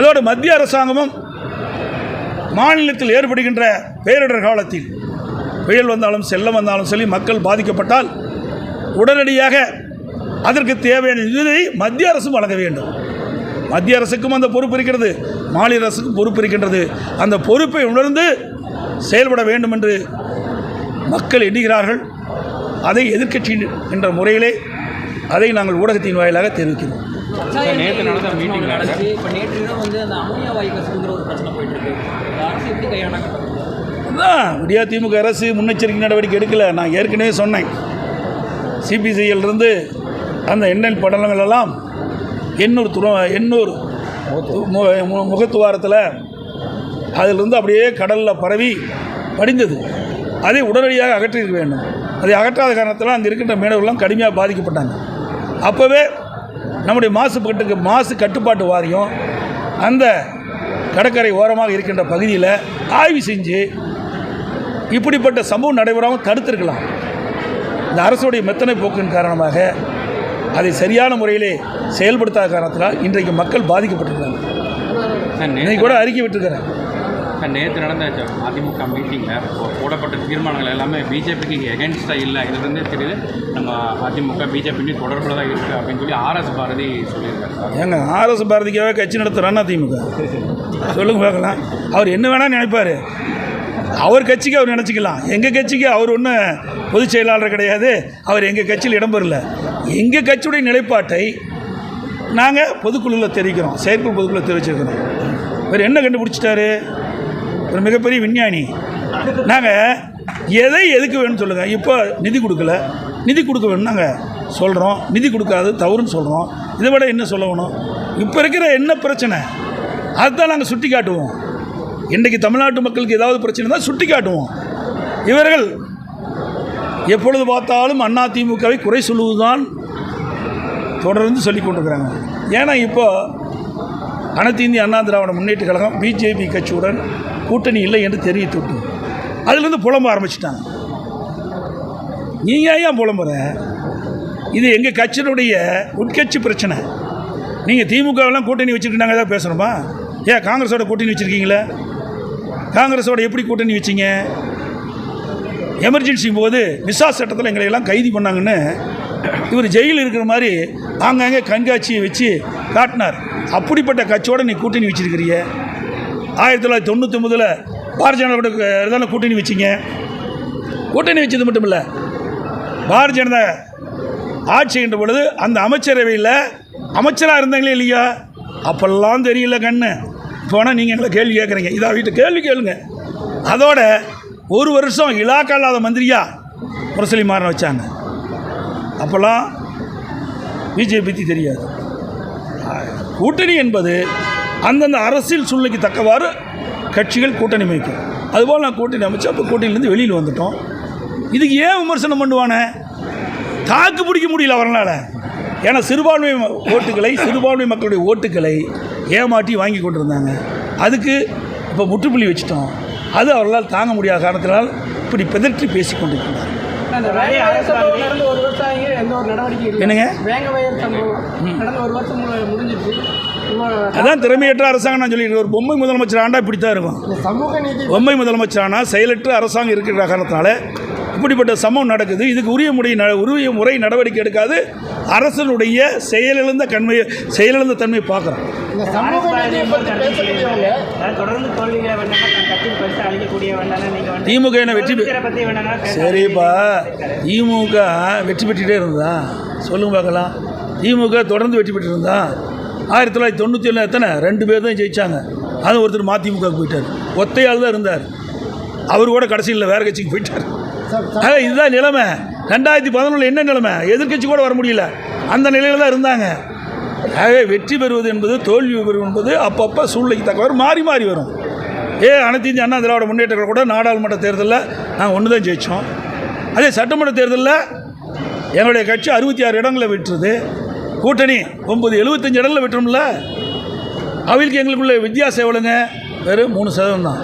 அதோடு மத்திய அரசாங்கமும் மாநிலத்தில் ஏற்படுகின்ற பேரிடர் காலத்தில் புயல் வந்தாலும் செல்லம் வந்தாலும் சரி மக்கள் பாதிக்கப்பட்டால் உடனடியாக அதற்கு தேவையான நிதியை மத்திய அரசும் வழங்க வேண்டும். மத்திய அரசுக்கும் அந்த பொறுப்பு இருக்கிறது மாநில அரசுக்கும் பொறுப்பு இருக்கின்றது. அந்த பொறுப்பை உணர்ந்து செயல்பட வேண்டும் என்று மக்கள் எண்ணுகிறார்கள். அதை எதிர்க்கட்சி என்ற முறையிலே அதை நாங்கள் ஊடகத்தின் வாயிலாக தெரிவிக்கிறோம். நேத்து நடந்த நடந்துச்சு. இப்போ நேற்று வந்து அந்த அமோனியா வாயு கசிவுங்கிற ஒரு பிரச்சனை போயிட்டு இருக்கு அரசு எப்படி கையாண்டாங்க? அதான் விடியா திமுக அரசு முன்னெச்சரிக்கை நடவடிக்கை எடுக்கலை. நான் ஏற்கனவே சொன்னேன். இருந்து அந்த எண்ணெய் படலங்கள் எல்லாம் எண்ணூர் துற எண்ணூர் முகத்துவாரத்தில் அதிலிருந்து அப்படியே கடலில் பரவி படிந்தது. அதை உடனடியாக அகற்றியிருக்க வேண்டும். அதை அகற்றாத காரணத்தில் அங்கே இருக்கின்ற மீனவர்கள்லாம் கடுமையாக பாதிக்கப்பட்டாங்க. அப்போவே நம்முடைய மாசுபாட்டுக்கு மாசு கட்டுப்பாட்டு வாரியம் அந்த கடற்கரை ஓரமாக இருக்கின்ற பகுதியில் ஆய்வு செஞ்சு இப்படிப்பட்ட சம்பவம் நடைபெறாமல் தடுத்திருக்கலாம். இந்த அரசுடைய மெத்தனை போக்கின் காரணமாக அதை சரியான முறையிலே செயல்படுத்தாத காரணத்தினால் இன்றைக்கு மக்கள் பாதிக்கப்பட்டிருக்காங்க சார் இன்னைக்கு கூட அறிக்கை விட்டுருக்கிறேன் நேற்று நடந்த அதிமுக மீட்டிங்கில் போடப்பட்ட தீர்மானங்கள் எல்லாமே பிஜேபிக்கு எகென்ஸ்டாக இல்லை? இதுலேருந்தே தெரியுது. நம்ம அதிமுக பிஜேபி தொடர்பில் தான் இருக்குது அப்படின்னு சொல்லி ஆர்எஸ் பாரதி சொல்லியிருக்காரு. ஏங்க ஆர்எஸ் பாரதிக்காக கட்சி நடத்துகிறான்னா திமுக. சொல்லுங்க பார்க்கலாம். அவர் என்ன வேணால் நினைப்பார். அவர் கட்சிக்கு அவர் நினச்சிக்கலாம். எங்கள் கட்சிக்கு அவர் ஒன்றும் பொதுச் செயலாளர் கிடையாது. அவர் எங்கள் கட்சியில் இடம்பெறல எங்கள் கட்சியுடைய நிலைப்பாட்டை நாங்கள் பொதுக்குழுவில் தெரிவிக்கிறோம். செயற்குழு பொதுக்குழுவில் தெரிவிச்சிருக்கிறோம். இவர் என்ன கண்டுபிடிச்சிட்டாரு? ஒரு மிகப்பெரிய விஞ்ஞானி. நாங்கள் எதை எதுக்கு வேணும்னு சொல்லுங்கள் இப்போ நிதி கொடுக்கல. நிதி கொடுக்க வேணும் நாங்கள் சொல்கிறோம் நிதி கொடுக்காது தவறுன்னு சொல்கிறோம் இதை விட என்ன சொல்லணும் இப்போ இருக்கிற என்ன பிரச்சனை? அதுதான் நாங்கள் சுட்டி காட்டுவோம். இன்றைக்கு தமிழ்நாட்டு மக்களுக்கு ஏதாவது பிரச்சனை தான் சுட்டி காட்டுவோம். இவர்கள் எப்பொழுது பார்த்தாலும் அண்ணா திமுகவை குறை சொல்லுவதுதான் தொடர்ந்து சொல்லி கொண்டிருக்கிறாங்க. ஏன்னா இப்போ அனைத்து இந்திய அண்ணா திராவிட முன்னேற்ற கழகம் பிஜேபி கட்சியுடன் கூட்டணி இல்லை என்று தெரிவித்து விட்டோம். அதுலேருந்து புலம்ப ஆரம்பிச்சிட்டாங்க. நீங்கள் ஏன் புலம்புற? இது எங்கள் கட்சியினுடைய உட்கட்சி பிரச்சனை. நீங்கள் திமுகவெல்லாம் கூட்டணி வச்சுட்டு நாங்கள் ஏதாவது பேசணுமா? ஏன் காங்கிரஸோட கூட்டணி வச்சுருக்கீங்களே? காங்கிரஸோட எப்படி கூட்டணி வச்சிங்க? எமர்ஜென்சி போது விசா சட்டத்தில் எங்களை எல்லாம் கைது பண்ணாங்கன்னு இவர் ஜெயிலில் இருக்கிற மாதிரி ஆங்காங்கே கண்காட்சியை வச்சு காட்டினார். அப்படிப்பட்ட கட்சியோடு நீ கூட்டணி வச்சிருக்கிறிய? ஆயிரத்தி தொள்ளாயிரத்தி தொண்ணூற்றி ஒம்பதில் பாரதிய ஜனதா கூட தானே கூட்டணி வச்சிங்க? கூட்டணி வச்சது மட்டும் இல்லை பாரதிய ஜனதா ஆட்சி பொழுது அந்த அமைச்சரவையில் அமைச்சராக இருந்தாங்களே இல்லையா? அப்பெல்லாம் தெரியல கண்ணு. போனால் நீங்கள் எங்களை கேள்வி கேட்குறீங்க. இதாக வீட்டு கேள்வி கேளுங்க. அதோட ஒரு வருஷம் இலாக்கா இல்லாத மந்திரியா முரசொலி மாறன் வச்சாங்க. அப்போல்லாம் பிஜேபி பற்றி தெரியாது. கூட்டணி என்பது அந்தந்த அரசியல் சூழ்நிலைக்கு தக்கவாறு கட்சிகள் கூட்டணி அமைக்கும். அதுபோல் நான் கூட்டணி அமைச்சு அப்போ கூட்டணியிலேருந்து வெளியில் வந்துட்டோம். இதுக்கு ஏன் விமர்சனம் பண்ணுவானே? தாக்கு பிடிக்க முடியல அவர்களால். ஏன்னா சிறுபான்மை ஓட்டுகளை சிறுபான்மை மக்களுடைய ஓட்டுகளை ஏமாற்றி வாங்கி கொண்டிருந்தாங்க. அதுக்கு இப்போ முற்றுப்புள்ளி வச்சுட்டோம். அது அவர்களால் தாங்க முடியாத காரணத்தினால் இப்படி பிதற்றி பேசி கொண்டிருக்கிறார் என்னங்க? அதான் திறமையற்ற அரசாங்கம் நான் சொல்லியிருக்கேன் ஒரு பொம்மை முதலமைச்சர் ஆண்டா இப்படி தான் இருக்கும் பொம்மை முதலமைச்சரானா செயலற்ற அரசாங்கம் இருக்கிற காரணத்தினால இப்படிப்பட்ட சம்பவம் நடக்குது. இதுக்கு உரிய முறை உரிய முறை நடவடிக்கை எடுக்காது. அரசனுடைய செயலிழந்த கண்மை செயலிழந்த தன்மையை பார்க்குறோம். திமுக என்ன வெற்றி சரிப்பா. திமுக வெற்றி பெற்றுட்டே இருந்தா? சொல்லுங்க பார்க்கலாம். திமுக தொடர்ந்து வெற்றி பெற்று இருந்தா ஆயிரத்தி தொள்ளாயிரத்தி தொண்ணூற்றி ஏழு எத்தனை? ரெண்டு பேர் தான் ஜெயிச்சாங்க. அது ஒருத்தர் மதிமுக போயிட்டார். ஒத்தையால் தான் இருந்தார். அவர் கூட கடைசியில் வேறு கட்சிக்கு போயிட்டார். அதான் இதுதான் நிலைமை. ரெண்டாயிரத்தி பதினொன்றில் என்ன நிலைமை? எதிர்க்கட்சி கூட வர முடியல. அந்த நிலையில் தான் இருந்தாங்க. ஆகவே வெற்றி பெறுவது என்பது தோல்வி பெறுவது என்பது அப்பப்போ சூழ்நிலைக்கு தக்கவாறு மாறி மாறி வரும். ஏ அனைத்து இந்திய அண்ணா திராவிட முன்னேற்றங்கள் கூட நாடாளுமன்ற தேர்தலில் நாங்கள் ஒன்று தான் ஜெயித்தோம் அதே சட்டமன்ற தேர்தலில் எங்களுடைய கட்சி அறுபத்தி ஆறு இடங்களை விட்டுருது கூட்டணி ஒம்பது எழுபத்தஞ்சு இடங்களில் விட்டுரும்ல அவளுக்கு எங்களுக்குள்ள வித்தியாசம் எவ்வளோங்க வெறும் மூணு சதவீதம் தான்.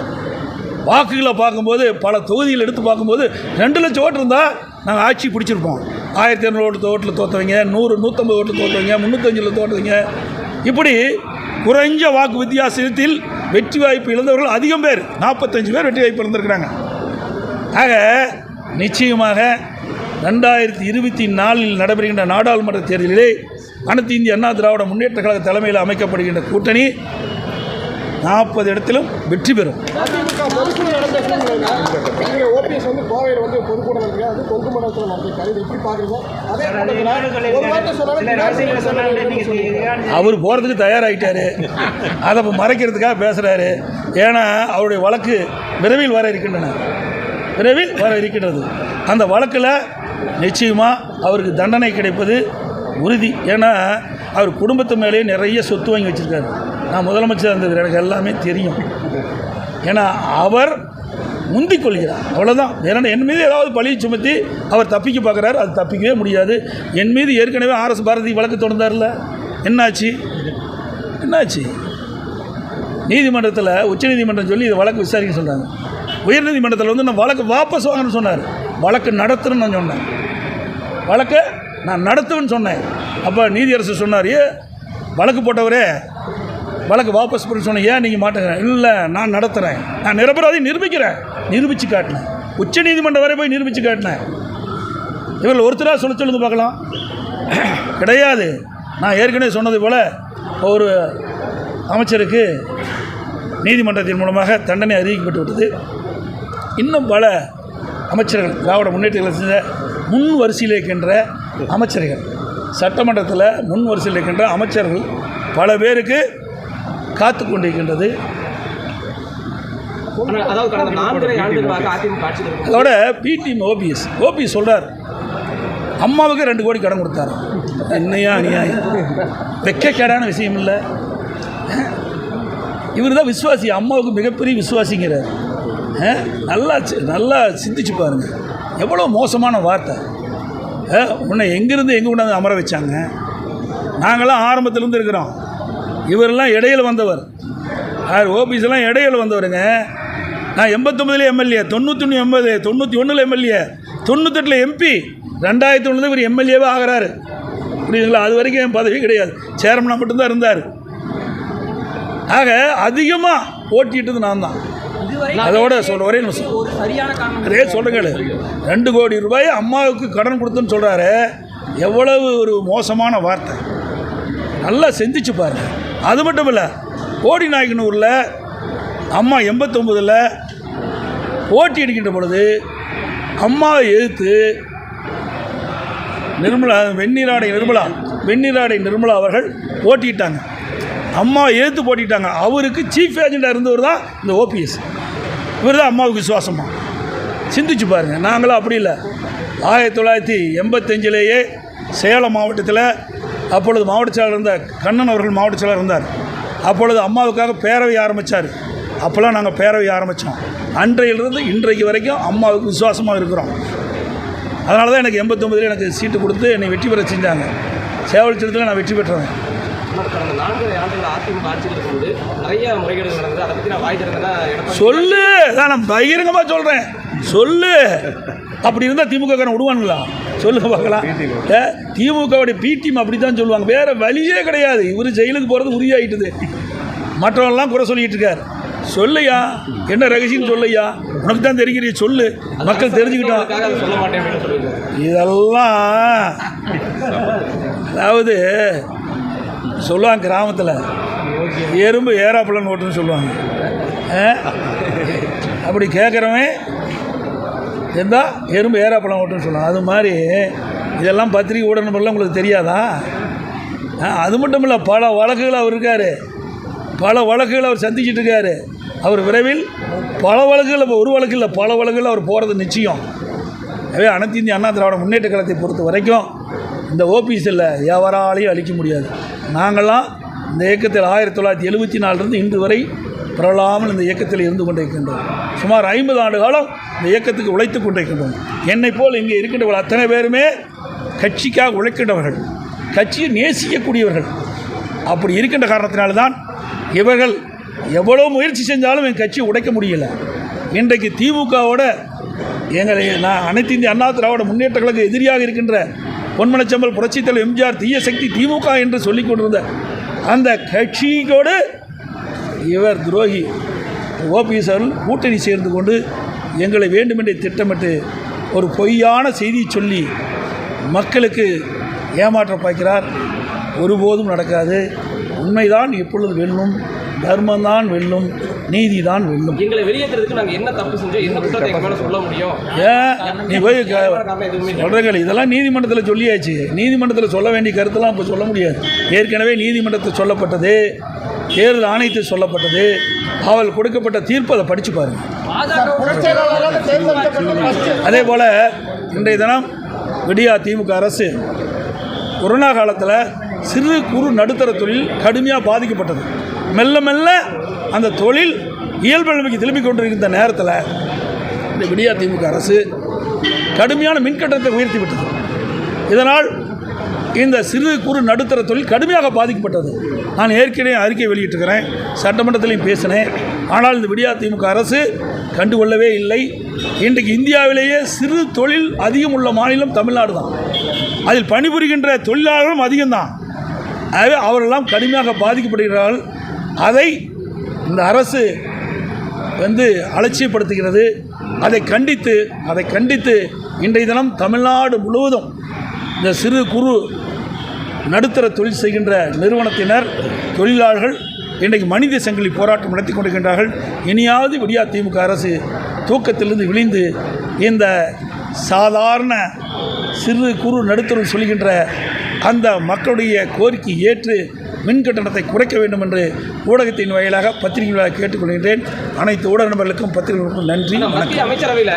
வாக்குகளை பார்க்கும்போது பல தொகுதிகள் எடுத்து பார்க்கும்போது ரெண்டு லட்சம் ஓட்டு இருந்தால் நாங்கள் ஆட்சி பிடிச்சிருப்போம். ஆயிரத்தி இரநூறு ஓட்டு ஓட்டில் தோற்றுவீங்க நூறு நூற்றம்பது ஓட்டில் தோற்றுவீங்க முந்நூற்றஞ்சில் தோற்றுவீங்க இப்படி குறைஞ்ச வாக்கு வித்தியாசத்தில் வெற்றி வாய்ப்பு இழந்தவர்கள் அதிகம் பேர் நாற்பத்தஞ்சு பேர் வெற்றி வாய்ப்பு இழந்திருக்கிறாங்க. ஆக நிச்சயமாக ரெண்டாயிரத்தி இருபத்தி நாலில் நடைபெறுகின்ற நாடாளுமன்ற தேர்தலிலே அனைத்து இந்திய அண்ணா திராவிட முன்னேற்ற கழக தலைமையில் அமைக்கப்படுகின்ற கூட்டணி நாற்பது இடத்திலும் வெற்றி பெறும். அவர் போகிறதுக்கு தயாராகிட்டாரு அதை இப்ப மறைக்கிறதுக்காக பேசுகிறாரு ஏன்னா அவருடைய வழக்கு விரைவில் வர இருக்கின்றன. விரைவில் வர இருக்கின்றது. அந்த வழக்கில் நிச்சயமாக அவருக்கு தண்டனை கிடைப்பது உறுதி. ஏன்னா அவர் குடும்பத்து மேலேயே நிறைய சொத்து வாங்கி வச்சுருக்காரு. நான் முதலமைச்சர் இருந்தது எனக்கு எல்லாமே தெரியும். ஏன்னா அவர் முந்திக் கொள்கிறார். அவ்வளோதான் வேற என் மீது ஏதாவது பழியை சுமத்தி அவர் தப்பிக்க பார்க்குறாரு அது தப்பிக்கவே முடியாது. என் மீது ஏற்கனவே ஆர்எஸ் பாரதி வழக்கு தொடர்ந்தார்ல. என்னாச்சு? என்னாச்சு? நீதிமன்றத்தில் உச்சநீதிமன்றம் சொல்லி இது வழக்கு விசாரிக்க சொல்கிறாங்க உயர்நீதிமன்றத்தில் வந்து நான் வழக்கு வாபஸ் வாங்கணும்னு சொன்னார். வழக்கு நடத்துன்னு நான் சொன்னேன். வழக்கை நான் நடத்துவேன்னு சொன்னேன். அப்போ நீதியரசர் சொன்னார் ஏ வழக்கு போட்டவரே வழக்கு வாபஸ் பண்ண சொன்னேன். ஏன் நீங்கள் மாட்டேங்கிறேன் இல்லை நான் நடத்துகிறேன் நான் நிரபராதி நிரூபிக்கிறேன். நிரூபித்து காட்டினேன். உச்ச நீதிமன்றம் வரை போய் நிரூபித்து காட்டினேன். இவர்கள் ஒருத்தராக சொல்ல சொல்லுங்க பார்க்கலாம். கிடையாது. நான் ஏற்கனவே சொன்னது போல் ஒரு அமைச்சருக்கு நீதிமன்றத்தின் மூலமாக தண்டனை அறிவிக்கப்பட்டு விட்டது இன்னும் பல அமைச்சர்கள் திராவிட முன்னேற்ற செஞ்ச முன் வரிசையில் இருக்கின்ற அமைச்சர்கள். சட்டமன்றத்தில் முன் வரிசையில் இருக்கின்ற அமைச்சர்கள் பல பேருக்கு காத்து கொண்டிருக்கின்றது. அதோட பிடிஎம் ஓபிஎஸ் ஓபிஎஸ் சொல்கிறார் அம்மாவுக்கு ரெண்டு கோடி கடன் கொடுத்தாரு. என்னையா அநியாயம்? வெக்கக்கேடான விஷயம் இல்லை. இவர் தான் விசுவாசி அம்மாவுக்கு மிகப்பெரிய விசுவாசிங்கிறார். நல்லா நல்லா சிந்திச்சு பாருங்க. எவ்வளோ மோசமான வார்த்தை. உன்னை எங்கேருந்து எங்கே கொண்டாந்து அமர வச்சாங்க? நாங்களாம் ஆரம்பத்திலேருந்து இருக்கிறோம். இவரெல்லாம் இடையில் வந்தவர். யார் ஓபிஸ்லாம் இடையில வந்தவருங்க. நான் எண்பத்தொம்பதுல எம்எல்ஏ தொண்ணூற்றி எண்பது தொண்ணூற்றி ஒன்றில் எம்எல்ஏ தொண்ணூத்தெட்டில் எம்பி ரெண்டாயிரத்தி ஒன்றில் இவர் எம்எல்ஏவே ஆகிறாரு. புரியுதுங்களா? அது வரைக்கும் என் பதவி கிடையாது. சேர்மனாக மட்டும்தான் இருந்தார். ஆக அதிகமாக ஓட்டிட்டது நான் தான் அதோட சொல்ற ஒரே நிமிஷம். அதே சொல்லுங்கள் ரெண்டு கோடி ரூபாய் அம்மாவுக்கு கடன் கொடுத்துன்னு சொல்கிறாரு எவ்வளவு ஒரு மோசமான வார்த்தை. நல்லா சிந்திச்சு பாருங்க. அது மட்டும் இல்லை கோடி நாயக்கனூரில் அம்மா எண்பத்தொம்பதில் போட்டி அடிக்கின்ற பொழுது அம்மாவை எதிர்த்து நிர்மலா வெந்நீராடை நிர்மலா வெந்நீராடை நிர்மலா அவர்கள் போட்டியிட்டாங்க. அம்மா எதிர்த்து போட்டிட்டாங்க அவருக்கு சீஃப் ஏஜெண்டாக இருந்தவர் தான் இந்த ஓபிஎஸ் இவர் தான் அம்மாவுக்கு விசுவாசமா? சிந்திச்சு பாருங்கள் நாங்களும் அப்படி இல்லை. ஆயிரத்தி தொள்ளாயிரத்தி எண்பத்தஞ்சிலேயே சேலம் மாவட்டத்தில் அப்பொழுது மாவட்ட செயலர் இருந்தார். கண்ணன் அவர்கள் மாவட்ட செயலர் இருந்தார். அப்பொழுது அம்மாவுக்காக பேரவை ஆரம்பித்தார் அப்போல்லாம் நாங்கள் பேரவை ஆரம்பித்தோம் அன்றையிலிருந்து இன்றைக்கு வரைக்கும் அம்மாவுக்கு விசுவாசமாக இருக்கிறோம். அதனால தான் எனக்கு எண்பத்தொம்பதில் எனக்கு சீட்டு கொடுத்து என்னை வெற்றி பெற செஞ்சாங்க. சேவல் நான் வெற்றி பெற்றேன் ஆனால் கடந்த நான்கரை ஆண்டுகள் அதிமுக ஆட்சியில் இருக்கும்போது நிறைய முறைகேடுகள் நடந்தது. அதை பற்றி நான் வாய் திறந்தா எடப்பாடி சொல்லு. தான் நான் பகிரங்கமாக சொல்கிறேன் சொல்லு. அப்படி இருந்தால் திமுக விடுவானுங்களா? சொல்லுங்க பார்க்கலாம். திமுகவுடைய பி டீம் அப்படி தான் சொல்லுவாங்க. வேறு வழியே கிடையாது. இவர் ஜெயிலுக்கு போகிறது உறுதியாயிட்டுது. மற்றவங்களாம் குறை சொல்லிட்டு இருக்கார். சொல்லையா என்ன ரகசியம் சொல்லையா உனக்கு தான் தெரிகிறிய சொல்லு மக்கள் தெரிஞ்சுக்கிட்டோம் இதெல்லாம் அதாவது சொல்லுவாங்க கிராமத்தில். எறும்பு ஏறாப்புலன்னு ஓட்டுன்னு சொல்லுவாங்க. அப்படி கேட்குறவன் இருந்தால் எறும்பு ஏறாப்பழம் ஓட்டுன்னு சொல்லுவாங்க அது மாதிரி இதெல்லாம் பத்திரிக்கை ஊடகம்லாம் உங்களுக்கு தெரியாதா? ஆ, அது மட்டும் இல்லை பல வழக்குகள் அவர் இருக்கார். பல வழக்குகள் அவர் சந்திச்சிட்டு இருக்காரு. அவர் விரைவில் பல வழக்குகள் இப்போ ஒரு வழக்கு இல்லை பல வழக்குகள் அவர் போகிறது நிச்சயம். எனவே அனைத்து இந்திய அண்ணா திராவிட முன்னேற்ற கழகத்தை பொறுத்த வரைக்கும் இந்த ஓபிஎஸ்ஸில் எவராலையும் அழிக்க முடியாது. நாங்கள்லாம் இந்த இயக்கத்தில் ஆயிரத்தி தொள்ளாயிரத்தி எழுபத்தி நாலுலேருந்து இன்று வரை பரவலாமல் இந்த இயக்கத்தில் இருந்து கொண்டிருக்கின்றோம். சுமார் ஐம்பது ஆண்டு காலம் இந்த இயக்கத்துக்கு உழைத்து கொண்டிருக்கின்றோம். என்னை போல் இங்கே இருக்கின்றவர்கள் அத்தனை பேருமே கட்சிக்காக உழைக்கின்றவர்கள் கட்சியை நேசிக்கக்கூடியவர்கள். அப்படி இருக்கின்ற காரணத்தினால்தான் இவர்கள் எவ்வளோ முயற்சி செஞ்சாலும் என் கட்சியை உடைக்க முடியல. இன்றைக்கு திமுகவோட எங்களை நான் அனைத்து இந்திய அண்ணா திராவிட முன்னேற்ற கழக எதிரியாக இருக்கின்ற பொன்மனச்சம்பல் புரட்சித் தலைவர் எம்ஜிஆர் தீய சக்தி திமுக என்று சொல்லிக் கொண்டிருந்த அந்த கட்சியோடு இவர் துரோகி ஓபிஎஸ் அவர்கள் கூட்டணி சேர்ந்து கொண்டு எங்களை வேண்டுமென்றே திட்டமிட்டு ஒரு பொய்யான செய்தியை சொல்லி மக்களுக்கு ஏமாற்ற பார்க்கிறார். ஒருபோதும் நடக்காது. உண்மைதான் எப்பொழுது வெல்லும் தர்மம்தான் வெல்லும். நீதிதான் வெல்லும் எங்களை வெளியேற்றுறதுக்கு நாங்க என்ன தப்பு செஞ்சோம் எந்த குற்றத்தை எங்க மேல சொல்ல முடியும்? ஏன் நீ போய் சொல்கிறீங்க இதெல்லாம் நீதிமன்றத்தில் சொல்லியாச்சு. நீதிமன்றத்தில் சொல்ல வேண்டிய கருத்தெல்லாம் இப்போ சொல்ல முடியாது. ஏற்கனவே நீதிமன்றத்தில் சொல்லப்பட்டது தேர்தல் ஆணையத்தில் சொல்லப்பட்டது அவள் கொடுக்கப்பட்ட தீர்ப்பு அதை படித்து பாருங்க. பொதுச் செயலாளராக தேர்ந்தெடுக்கப்பட்ட ஃபர்ஸ்ட் அதே போல் இன்றைய தினம் விடியா திமுக அரசு கொரோனா காலத்தில் சிறு குறு நடுத்தர தொழில் கடுமையாக பாதிக்கப்பட்டது. மெல்ல மெல்ல அந்த தொழில் இயல்பு நிலைமைக்கு திரும்பிக் கொண்டிருக்கிற நேரத்தில் இந்த விடியா திமுக அரசு கடுமையான மின்கட்டணத்தை உயர்த்தி விட்டது. இதனால் இந்த சிறு குறு நடுத்தர தொழில் கடுமையாக பாதிக்கப்பட்டது. நான் ஏற்கனவே அறிக்கை வெளியிட்டிருக்கிறேன் சட்டமன்றத்திலையும் பேசினேன். ஆனால் இந்த விடியா திமுக அரசு கண்டுகொள்ளவே இல்லை. இன்றைக்கு இந்தியாவிலேயே சிறு தொழில் அதிகம் உள்ள மாநிலம் தமிழ்நாடு தான். அதில் பணிபுரிகின்ற தொழிலாளர்களும் அதிகம்தான். ஆகவே அவரெல்லாம் கடுமையாக பாதிக்கப்படுகிறார்கள். அதை இந்த அரசு வந்து அலட்சியப்படுத்துகிறது. அதை கண்டித்து அதை கண்டித்து இன்றைய தினம் தமிழ்நாடு முழுவதும் இந்த சிறு குறு நடுத்தர தொழில் செய்கின்ற நிறுவனத்தினர் தொழிலாளர்கள் இன்றைக்கு மனித சங்கிலி போராட்டம் நடத்தி கொண்டிருக்கின்றார்கள். இனியாவது விடியா திமுக அரசு தூக்கத்திலிருந்து விழிந்து இந்த சாதாரண சிறு குறு நடுத்தரம் சொல்கின்ற அந்த மக்களுடைய கோரிக்கை ஏற்று மின் கட்டணத்தை குறைக்க வேண்டும் என்று ஊடகத்தின் வாயிலாக பத்திரிகை வாயிலாக கேட்டுக்கொள்கின்றேன் அனைத்து ஊடக நண்பர்களுக்கும் பத்திரிகைகளுக்கும் நன்றி அமைச்சரவையில்.